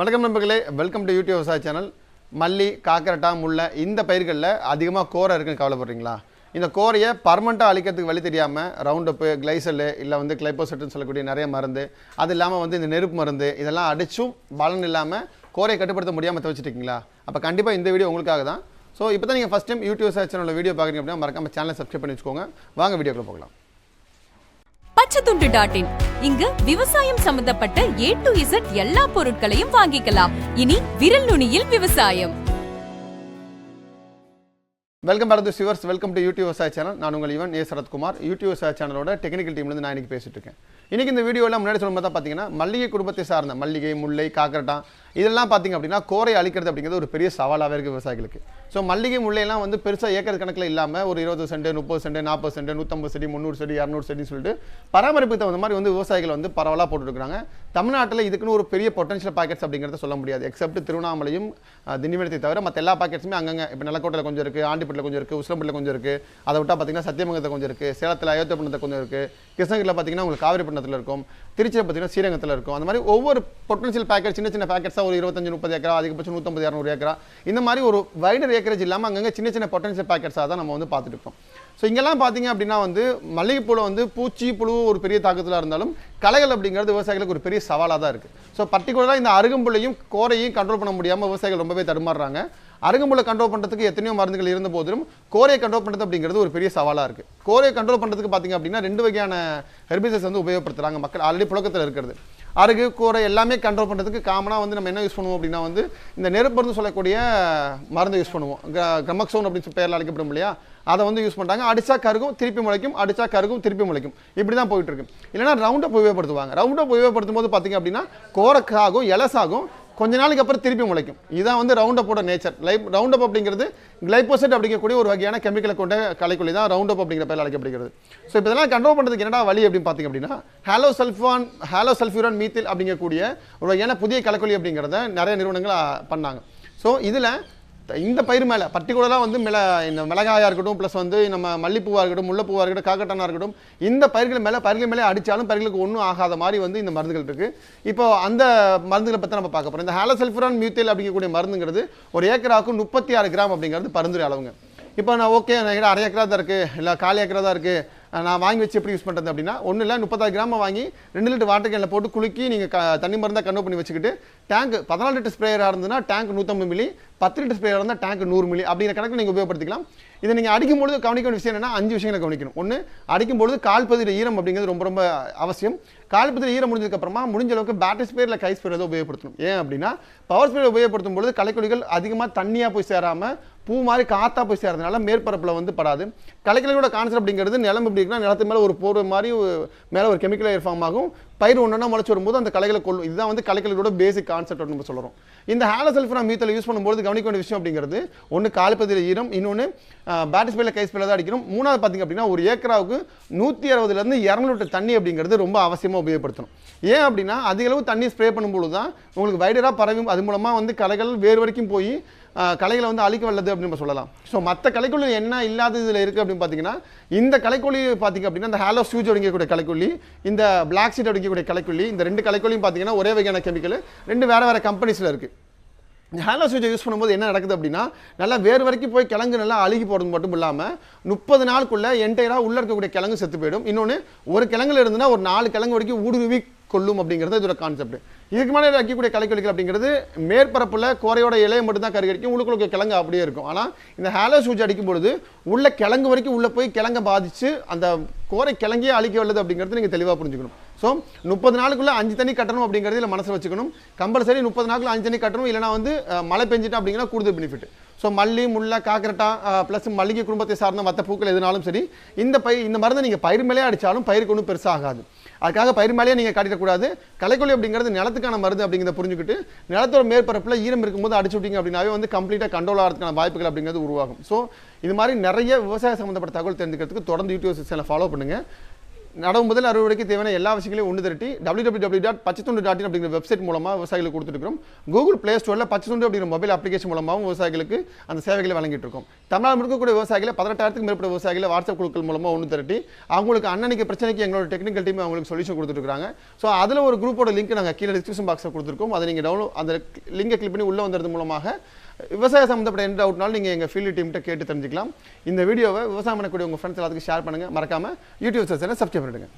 வணக்கம் நண்பர்களே welcome to YouTube விவசாய சேனல் மல்லி காக்கரட்டா முல்லை இந்த பயிர்களில் அதிகமாக கோரை இருக்குன்னு கவலைப்படுறீங்களா? இந்த கோரையை பர்மனெண்ட்டாக அழிக்கிறதுக்கு வழி தெரியாமல் ரவுண்டப்பு கிளைசல் இல்லை வந்து கிளைப்போசெட்டுன்னு சொல்லக்கூடிய நிறைய மருந்து அது இல்லாமல் வந்து இந்த நெருப்பு மருந்து இதெல்லாம் அடித்தும் பலன் இல்லாமல் கோரையை கட்டுப்படுத்த முடியாமல் தவிச்சிட்டிங்களா அப்போ கண்டிப்பாக இந்த வீடியோ உங்களுக்காக தான். ஸோ இப்போ தான் நீங்கள் ஃபஸ்ட் டைம் யூடியூப் விவசாய சேனலில் வீடியோ பார்க்குறீங்க அப்படின்னா மறக்காம சேனலை சப்ஸ்கிரைப் பண்ணி வச்சுக்கோங்க வாங்க வீடியோக்குள்ள போகலாம். பச்சைத்துண்டு டாட் இன் இங்கு விவசாயம் சம்பந்தப்பட்ட ஏ டு இசட் எல்லா பொருட்களையும் வாங்கிக்கலாம். இனி விரல் நுனியில் விவசாயம். வெல்கம் பேக் டு சிவர்ஸ் வெல்கம் டு யூடியூப் விவசாய சேனல் நான் உங்கள் இவன் ஏ சரத்குமார். யூடியூப் விவசாய சேனலோட டெக்னிக்கல் டீம்லேருந்து நான் இன்னைக்கு பேசிட்டு இருக்கேன். இன்னைக்கு இந்த வீடியோவில் முன்னாடி சொல்லும் பார்த்தா பார்த்தீங்கன்னா மல்லிகை குடும்பத்தை சார்ந்த மல்லிகை முல்லை காக்கரட்டான் இதெல்லாம் பார்த்தீங்க அப்படின்னா கோரை அழிக்கிறது அப்படிங்கிறது ஒரு பெரிய சவாலாகவே இருக்குது விவசாயிகளுக்கு. ஸோ மல்லிகை முல்லையெல்லாம் வந்து பெருசாக ஏக்கர் கணக்கில் இல்லாமல் ஒரு இருபது சென்ட் முப்பது சென்ட் நாற்பது சென்ட் நூற்றம்பது செடி முந்நூறு செடி இரநூறு செடின்னு சொல்லிட்டு பராமரிப்புக்கு தகுந்த மாதிரி வந்து விவசாயிகள் வந்து பரவலாக போட்டுருக்காங்க தமிழ்நாட்டில் இதுக்குன்னு ஒரு பெரிய பொட்டன்ஷியல் பாக்கெட்ஸ் அப்படிங்கிறத சொல்ல முடியாது. எக்ஸப்ட் திருவண்ணாமலையும் திண்டிவனத்தை தவிர மற்ற எல்லா பாக்கெட்ஸுமே அங்கங்கே. இப்போ நிலக்கோட்டையில் கொஞ்சம் இருக்குது ஆண்டிப்பட்டில் கொஞ்சம் இருக்குது உசிலம்பட்டில் கொஞ்சம் இருக்குது அதை விட்டால் பார்த்தீங்கன்னா சத்தியமங்கலத்தில் கொஞ்சம் இருக்குது சேலத்தில் அயோத்தியப்பட்டினத்தில் கொஞ்சம் இருக்குது கிருஷ்ணகிரியில் பார்த்தீங்கன்னா உங்களுக்கு காவிரிப்பட்டினத்தில் இருக்கும். திருச்சியில் பார்த்தீங்கன்னா ஸ்ரீரங்கத்தில் இருக்கும். அந்த மாதிரி ஒவ்வொரு பொட்டன்ஷியல் பேக்கெட் சின்ன சின்ன பேக்கெட்ஸாக ஒரு இருபத்தஞ்சு முப்பது ஏக்கரா அதிகபட்சம் நூற்றம்பது இரநூறு ஏக்கரா. இந்த மாதிரி ஒரு வைடர் ஏக்கரேஜ் இல்லாமல் அங்கங்கே சின்ன சின்ன பொட்டன்ஷியல் பேக்கெட்ஸாக தான் நம்ம வந்து பார்த்துட்டு இருக்கோம். ஸோ இங்கெல்லாம் பார்த்தீங்க அப்படின்னா வந்து மல்லிகைப்பூவில் வந்து பூச்சி புழு ஒரு பெரிய தாக்கத்தில் இருந்தாலும் களைகள் அப்படிங்கிறது விவசாயிகளுக்கு ஒரு பெரிய சவாலாக தான் இருக்குது ஸோ பர்டிகுலராக இந்த அருகம்புள்ளையும் கோரையும் கண்ட்ரோல் பண்ண முடியாமல் விவசாயிகள் ரொம்பவே தடுமாறுறாங்க. அருகம்புல கண்ட்ரோல் பண்ணுறதுக்கு எத்தனையோ மருந்துகள் இருந்த போதிலும் கோரையை கண்ட்ரோல் பண்ணுறது அப்படிங்கிறது ஒரு பெரிய சவாலாக இருக்குது கோரையை கண்ட்ரோல் பண்ணுறதுக்கு பார்த்தீங்க அப்படின்னா ரெண்டு வகையான ஹெர்பிசைட்ஸ் வந்து உபயோகப்படுத்துகிறாங்க மக்கள். ஆல்ரெடி புழக்கத்தில் இருக்கிறது. அருகு கூரை எல்லாமே கண்ட்ரோல் பண்ணுறதுக்கு காமனாக வந்து நம்ம என்ன யூஸ் பண்ணுவோம் அப்படின்னா வந்து இந்த நெருப்பருந்து சொல்லக்கூடிய மருந்து யூஸ் பண்ணுவோம். கிரமக்சோன் அப்படின்னு சொல்லி பேரில் அழைக்கப்படும் இல்லையா? அதை வந்து யூஸ் பண்ணுறாங்க அடிச்சா கருகும் திருப்பி முளைக்கும். அடிச்சா கருகும் திருப்பி முளைக்கும். இப்படி தான் போயிட்டு இருக்கு. இல்லைன்னா ரவுண்டை உபயோகப்படுத்துவாங்க. ரவுண்டை உபயோகப்படுத்தும் போது பார்த்தீங்க அப்படின்னா கோரக்காகும் எலசாகும். கொஞ்ச நாளைக்கு அப்புறம் திருப்பி முளைக்கும். இதான் வந்து ரவுண்ட் அப்போட நேச்சர் லைப் ரவுண்ட் அப் அப்படிங்கிறது கிளைபோசெட் அப்படிங்கக்கூடிய ஒரு வகையான கெமிக்கலை கொண்ட கலைக்குள்ளி தான் ரவுண்ட் அப் அப்படிங்கிற பேர் அழைக்கப்படுகிறது. ஸோ இப்போ இதெல்லாம் கண்ட்ரோல் பண்ணுறதுக்கு என்னடா வழி அப்படின்னு பார்த்தீங்க அப்படின்னா ஹாலோ சல்ஃபான் ஹாலோ சல்ஃபியூரான் மீத்தில் அப்படிங்கக்கூடிய ஒரு வகையான புதிய கலைக்குள்ளி அப்படிங்கிறத நிறைய நிறுவனங்கள் பண்ணாங்க. ஸோ இதில் இந்த பயிர் மேலே பர்டிகுலராக வந்து மிள இந்த மிளகாயாக இருக்கட்டும் ப்ளஸ் வந்து நம்ம மல்லிப்பூவாக இருக்கட்டும் முல்லைப்பூவாக இருக்கட்டும் காக்கட்டானாக இருக்கட்டும் இந்த பயிர்கள் மேலே பயிர்கள் மேலே அடித்தாலும் பயிர்களுக்கு ஒன்றும் ஆகாத மாதிரி வந்து இந்த மருந்துகள் இருக்குது இப்போ அந்த மருந்துகளை பற்றி நம்ம பார்க்க போகிறோம் இந்த ஹாலசல்ஃபுரான் மியூத்தேல் அப்படிங்கக்கூடிய மருந்துங்கிறது ஒரு ஏக்கராவுக்கு முப்பத்தி ஆறு கிராம் அப்படிங்கிறது பரிந்துரை அளவுங்க. இப்போ நான் ஓகே என்கிட்ட அரை ஏக்கரா தான் இருக்குது இல்லை காலி ஏக்கரா தான் இருக்குது நான் வாங்கி வச்சு எப்படி யூஸ் பண்ணுறது அப்படின்னா ஒன்றும் இல்லை முப்பத்தாறு கிராம வாங்கி ரெண்டு லிட்டர் வாட்டர் கேனில் போட்டு குலுக்கி நீங்கள் க தண்ணி மருந்தாக கன்வெர்ட் பண்ணி வச்சுக்கிட்டு டேங்க் பதினாலு லிட்டர் ஸ்ப்ரேயராக இருந்ததுன்னா டேங்க் நூற்றம்பது மில்லி பத்து லிட்டர் ஸ்ப்ரேயராக இருந்தால் டேங்க் நூறு மில்லி அப்படிங்கிற கணக்கில் நீங்கள் உபயோகப்படுத்திக்கலாம். இதை நீங்கள் அடிக்கும்பொழுது கவனிக்க வேண்டிய விஷயம் என்னன்னா அஞ்சு விஷயங்களை கவனிக்கணும். ஒன்று அடிக்கும்பொழுது கால் ஈரம் அப்படிங்கிறது ரொம்ப ரொம்ப அவசியம். கால் ஈரம் முடிஞ்சதுக்கப்புறமா முடிஞ்ச அளவுக்கு பேட்டரி ஸ்பேரில் கை ஸ்பேர் உபயோகப்படுத்தணும். ஏன் அப்படின்னா பவர் ஸ்பேர் உபயோகப்படுத்தும் பொழுது களைக்கொடிகள் அதிகமாக தண்ணியாக போய் சேராமல் பூ மாதிரி காத்தா போய் சேர்றதுனால மேற்பரப்பில் வந்து படாது. கலைக்கலையோட கான்செப்ட் அப்படிங்கிறது நிலம் எப்படி இருக்குன்னா நிலத்து மேலே ஒரு போர்வை மாதிரி ஒரு- மேலே ஒரு கெமிக்கல் ஃபார்ம் ஆகும். பயிர் ஒன்றா முளைச்சி வரும்போது அந்த கலைகளை கொள்ளும் இதுதான் வந்து கலைகளோட பேசிக் கான்செப்ட் நம்ம சொல்கிறோம் இந்த ஹாலசல்ஃபரா மீத்தில் யூஸ் பண்ணும்போது கவனிக்க வேண்டிய விஷயம் அப்படிங்கிறது ஒன்று கால்பதியில் ஈரம் இன்னொன்று பேட்டரி ஸ்பேல கை ஸ்பேல தான் அடிக்கணும் மூணாவது பார்த்தீங்க அப்படின்னா ஒரு ஏக்கராவுக்கு நூற்றி அறுபதுலேருந்து இரநூறு லிட்டர் தண்ணி அப்படிங்கிறது ரொம்ப அவசியமாக உபயோகப்படுத்தணும். ஏன் அப்படின்னா அதிகளவு தண்ணி ஸ்ப்ரே பண்ணும்போது தான் உங்களுக்கு வைடராக பரவி அது மூலமாக வந்து கலைகள் வேறு வரைக்கும் போய் கலைகளை வந்து அழிக்க வல்லது அப்படின்னு நம்ம சொல்லலாம். ஸோ மற்ற கலைக்குள்ளி என்ன இல்லாத இதில் இருக்குது அப்படின்னு பார்த்தீங்கன்னா இந்த கலைக்கொல்லி பார்த்தீங்க அப்படின்னா இந்த ஹாலோ ஸ்யூஜ் அடிக்கக்கூடிய கலைக்கொல்லி இந்த பிளாக் சீட் அடிக்கக்கூடிய கலைக்கொல்லி இந்த ரெண்டு கலைக்கொல்லியும் பார்த்தீங்கன்னா ஒரே வகையான கெமிக்கல் ரெண்டு வேறு வேறு கம்பெனிஸில் இருக்குது இந்த ஹேலோ ஸ்விட்சை யூஸ் பண்ணும்போது என்ன நடக்குது அப்படின்னா நல்லா வேறு வரைக்கும் போய் கிழங்கு நல்லா அழுகி போகிறது மட்டும் இல்லாமல் முப்பது நாளுக்குள்ளே என்டையராக உள்ள இருக்கக்கூடிய கிழங்கு செத்து போயிடும். இன்னொன்று ஒரு கிழங்குல இருந்துன்னா ஒரு நாலு கிழங்கு வரைக்கும் ஊடுருவி கொள்ளும் அப்படிங்கிறது இதோட கான்செப்ட் இதுக்கு மேலே வைக்கக்கூடிய கலைக்கொலிகள் அப்படிங்கிறது மேற்பரப்பில் கோரையோட இலையை மட்டும்தான் கருகடிக்கும் உள்ளுக்குள்ள கிழங்கு அப்படியே இருக்கும். ஆனால் இந்த ஹேலோ சூஜ் அடிக்கும் பொழுது உள்ள கிழங்கு வரைக்கும் உள்ளே போய் கிழங்கை பாதித்து அந்த கோரை கிழங்கியே அழிக்க வல்லது அப்படிங்கிறது நீங்கள் தெளிவாக புரிஞ்சுக்கணும். ஸோ முப்பது நாளுக்குள்ளே அஞ்சு தண்ணி கட்டணும் அப்படிங்கிறது இல்லை மனசில் வச்சுக்கணும். கம்பல்சரி முப்பது நாளுக்குள்ள அஞ்சு தண்ணி கட்டணும் இல்லைனா வந்து மழை பெஞ்சிட்டு அப்படிங்கிற கூடுதல் பெனிஃபிட் ஸோ மல்லி முல்லை காக்கரட்டா ப்ளஸ் மல்லிகை குடும்பத்தை சார்ந்த மற்ற பூக்கள் எதுனாலும் சரி இந்த பயிர் இந்த மருந்தை நீங்கள் பயிர் மேலே அடித்தாலும் பயிருக்கு ஒன்றும் பெருசாக ஆகாது. அதுக்காக பயிர் மேலேயே நீங்கள் காட்டிடக்கூடாது. களைக்கொல்லி அப்படிங்கிறது நிலத்துக்கான மருந்து அப்படிங்கிறத புரிஞ்சுக்கிட்டு நிலத்தோட மேற்பரப்பில் ஈரம் இருக்கும்போது அடிச்சு விட்டீங்க அப்படின்னாவே வந்து கம்ப்ளீட்டாக கண்ட்ரோல் ஆகிறதுக்கான வாய்ப்புகள் அப்படிங்கிறது உருவாகும். ஸோ இது மாதிரி நிறைய விவசாய சம்மந்தப்பட்ட தகவல் தெரிஞ்சுக்கிறதுக்கு தொடர்ந்து யூடியூப் சேனலை ஃபாலோ பண்ணுங்கள் நடவு முதல் அறுவடைக்கு தேவையான எல்லா விஷயங்களையும் ஒன்று திரட்டி டபிள்யூ டபிள்யூ டபிள்யூ டாட் பச்சைத்துண்டு டாட் அப்படிங்கிற வெப்சைட் மூலமாக விவசாயிகளுக்கு கொடுத்துருக்கோம் கூகுள் பிளே ஸ்டோரில் பச்சைத்துண்டு அப்படிங்கிற மொபைல் அப்ளிகேஷன் மூலமாகவும் விவசாயிகளுக்கு அந்த சேவைகளை வழங்கிட்டு இருக்கோம் தமிழ்நாடு முழுக்கக்கூடிய விவசாயிகளை பதினெட்டாயிரத்துக்கு மேற்பட்ட விவசாயிகளை வாட்ஸ்அப் குழுக்கள் மூலமாக ஒன்று திரட்டி அவங்களுக்கு அன்னன்னைக்கு பிரச்சனைக்கு எங்களோட டெக்னிக்கல் டீம் அவங்களுக்கு சொல்யூஷன் கொடுத்துருக்காங்க ஸோ அதில் ஒரு குரூப்போட லிங்க் நாங்கள் கீழே டிஸ்கிரிப்ஷன் பாக்ஸில் கொடுத்துருக்கோம். அதை நீங்கள் டவுன்லோட் அந்த லிங்கை கிளிக் பண்ணி உள்ளே வந்தது மூலமாக விவசாய சம்மந்தப்பட்ட எந்த டவுட்னாலும் நீங்கள் எங்கள் ஃபீல்டு டீம்கிட்ட கேட்டு தெரிஞ்சுக்கலாம். இந்த வீடியோவை விவசாயம் பண்ணக்கூடிய உங்கள் ஃப்ரெண்ட்ஸ் எல்லாத்துக்கும் ஷேர் பண்ணுங்கள் மறக்காமல் யூடியூப் சேனலை சப்ஸ்கிரைப் பண்ணிடுங்க.